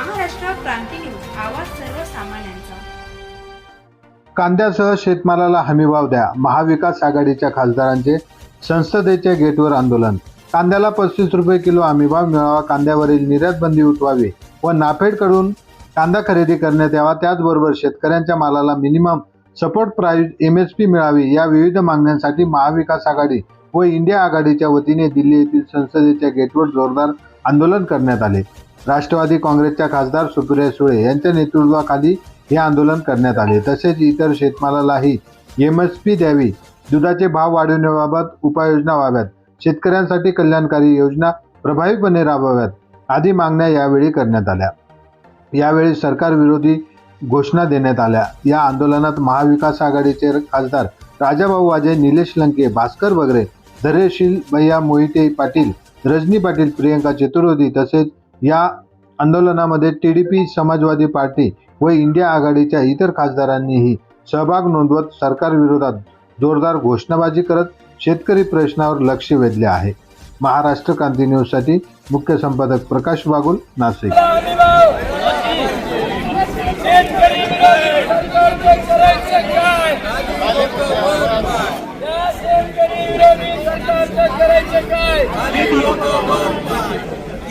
आवाज सर्वसामान्यांचा. कांद्यासह शेतमालाला हमीभाव द्या. महाविकास आघाडीच्या खासदारांचे संसदेच्या गेटवर आंदोलन. कांद्याला पस्तीस रुपये किलो हमीभाव मिळावा कांद्यावरील निर्यात बंदी उठवावी व नाफेडकडून कांदा खरेदी करण्यात यावा त्याचबरोबर शेतकऱ्यांच्या मालाला minimum support price M S P मिळावी या विविध मागण्यांसाठी महाविकास आघाडी व इंडिया आघाडीच्या वतीने दिल्ली येथील संसदेच्या गेटवर जोरदार आंदोलन करण्यात आले. राष्ट्रवादी काँग्रेसच्या खासदार सुप्रिया सुळे यांच्या नेतृत्वाखाली हे आंदोलन करण्यात आले. तसेच इतर शेतमालालाही एम एस पी द्यावी दुधाचे भाव वाढवण्याबाबत उपाययोजना व्हाव्यात शेतकऱ्यांसाठी कल्याणकारी योजना प्रभावीपणे राबवाव्यात आदी मागण्या यावेळी करण्यात आल्या. यावेळी सरकार विरोधी घोषणा देण्यात आल्या. या आंदोलनात महाविकास आघाडीचे खासदार राजाभाऊ वाजे निलेश लंके भास्कर बगरे धैर्यशील भैया मोहिते पाटील रजनी पाटील प्रियंका चतुर्वेदी तसेच या आंदोलनामध्ये T D P Samajwadi party व इंडिया आघाडीच्या इतर खासदारांनीही सहभाग नोंदवत सरकारविरोधात जोरदार घोषणाबाजी करत शेतकरी प्रश्नावर लक्ष वेधले आहे. महाराष्ट्र क्रांती न्यूजसाठी मुख्य संपादक प्रकाश बागुल नाशिक.